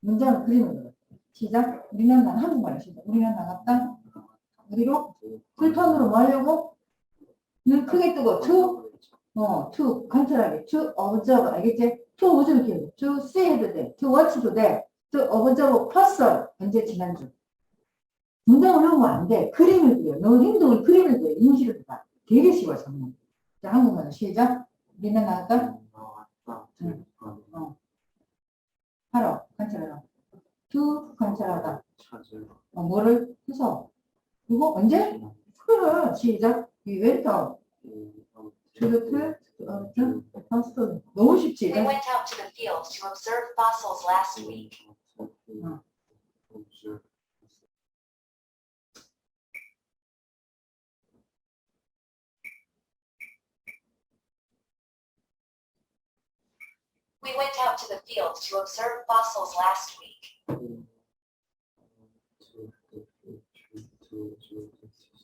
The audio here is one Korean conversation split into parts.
문장을 그리는 거예요. 시작. 우리는 나 한국말로 시작. 우리는 나갔다. 어디로? 풀턴으로 뭐 하려고? 눈 크게 뜨고 to 어, to 관찰하게, to observe, 알겠지? to observe 기억, to see 해도 돼, to watch도 돼, to observe person, 현재 지난주. 문장을 외우면 안 돼. 그림을 그려. 너 행동을 그림을 그려. 임시로 봐. 되게 쉬워, 정말. 자, 한국말로 시작. 우리는 나갈까? 응. 어. 하러, 관찰하러. to 관찰하다. 어, 뭐를 해서. 그거 언제? 그래, 시작. 이 웨이터. 트루트, 어, 트, 파스토. 너무 쉽지? We went out to the fields to observe fossils last week. We went out to the fields to observe fossils last week.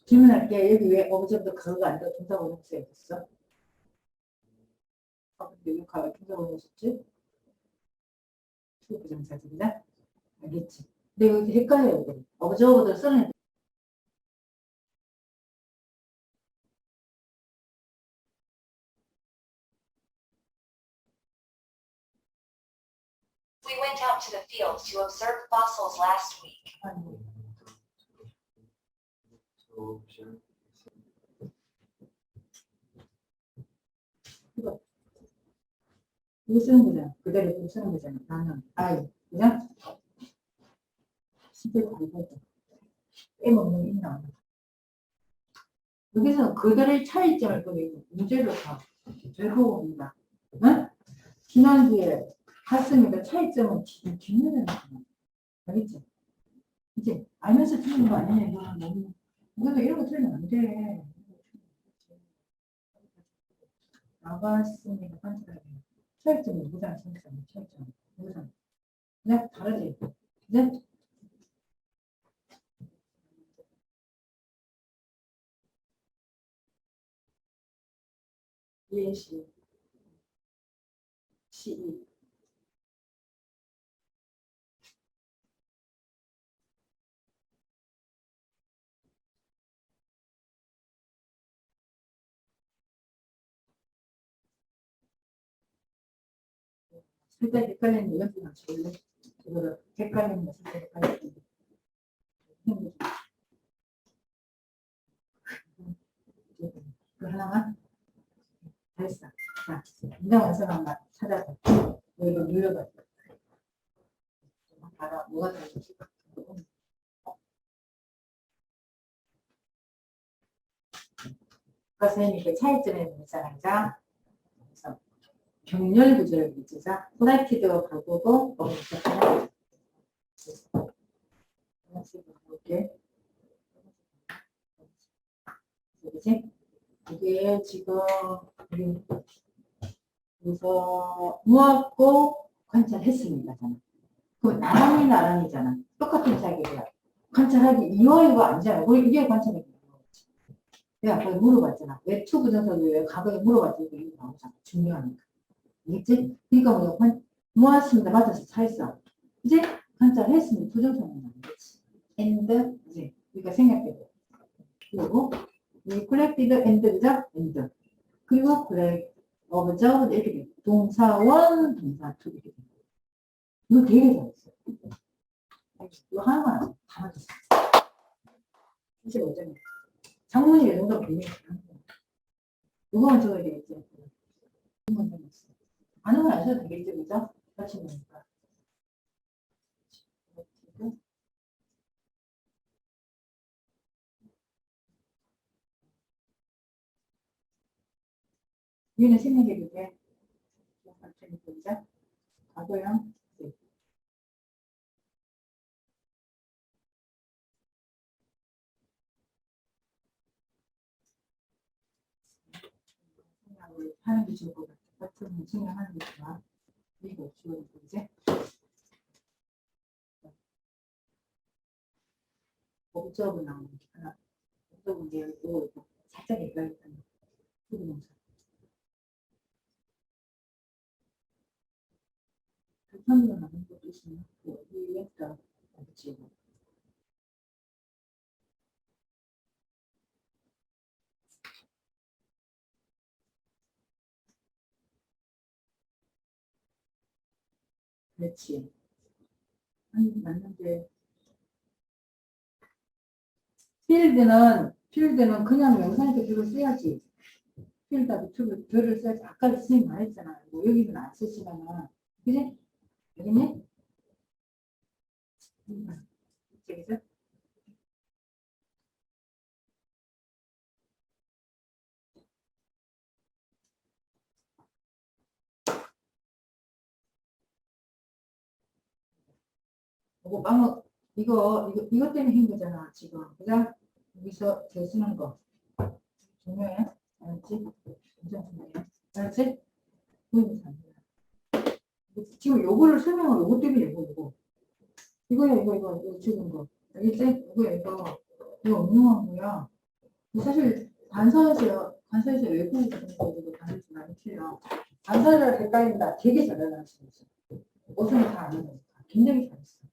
질문할게. 여기 왜 그거 안 돼? 동사 원형수에 있어? 아, 근데 왜 가가 동사 원형수지? 수부정사입니다. 알겠지? 근데 여기 헷갈려요. 어부저부들 쓰는 We went out to the fields to observe fossils last week. 이거 쓰는 거잖아. 그대로 쓰는 거잖아. 나는 아이, 그냥 시대 다르고 빼먹는 있나. 여기서 그들의 차이점을 보이고 문제를 다 되고 옵니다. 응? 지난주에 봤으니까 차이점은 뒷면에. 알겠지? 이제 알면서 틀린 거 아니냐 이거는 너무 이것도 이런 거 틀리면 안 돼. 나갔으니까 관찰하게. 차이점이 누구랑 차이점, 차이점, 누구랑. 네, 다르지? 네? 예시, 시이. 살짝 헷갈리는 거 연습 맞춰볼래? 이거를 헷갈리는 거 살짝 헷갈리는 거. 그 하나만? 됐어. 자, 문장 완성한 거 찾아서 여기로 눌러봐. 봐라, 뭐가 다르지? 아까 선생님이 그 차이점에 그래서 병렬 구조를 비추자 프라이티드가 바꾸고 너무 좋잖아. 이렇게 그지? 이게 지금 그래서 무엇고 관찰했습니다. 그럼 나란히 나란히잖아. 똑같은 자기야. 관찰하기 아니잖아. 우리 이게 관찰하기 내가 아까 물어봤잖아. 왜 투부정사를 왜 과거에 물어봤지? 이게 나오잖아. 중요하니까. 알겠지? 그러니까 뭐 관, 모았습니다. 맞아서 차있어. 이제 관찰했으면 부정사는 아니겠지. and 이제 우리가 생각해보. 그리고 이 collected and 그죠? and 그리고 collect observe 이렇게 돼. 동사원 동사 투 이렇게 돼. 이거 되게 잘했어. 이거 하나만 다 맞았어. 이제 어쩌면 장문이 왜 정도 되니까 이거만 줘야 되겠지. 걸 아셔도 되겠죠, 그죠? 보니까. 얘는 생각해볼게. 같은 보자. 과거형. 하는 게 좋을 것 같아. 같 은 생각하는 게 좋아. 그리고 주어진 이제 목적은 나오는 게 하나. 목적은 요 살짝 헷갈렸다는 부분명사. 3번 나는 것도 있으면 뭐, 여기다 붙이고. 그렇지. 아니, 맞는데. 필드는, 필드는 그냥 영상에서 글을 써야지. 필드하고 툴을, 글을 써야지. 아까 선생님 말했잖아. 뭐 여기는 안 쓰시면은. 그지? 여기네? 음, 저기서? 이거 방어 이거 이거 이것 때문에 한 거잖아 지금. 그냥 여기서 재 쓰는 거. 중요해. 알았지? 굉장히 중요해. 알았지? 보이면서 안 돼. 지금 요거를 설명을 요거 때문에 요거 요거 이거야 이거 이거 이거 지금 거. 알겠지? 이거 이거. 이거 응용한 거야. 사실 단서에서 단서에서 외국 이거 단서 많이 틀려. 단서를 헷갈린다. 되게 잘 알아가시고 있어 옷은 다 아는 거니까 굉장히 잘했어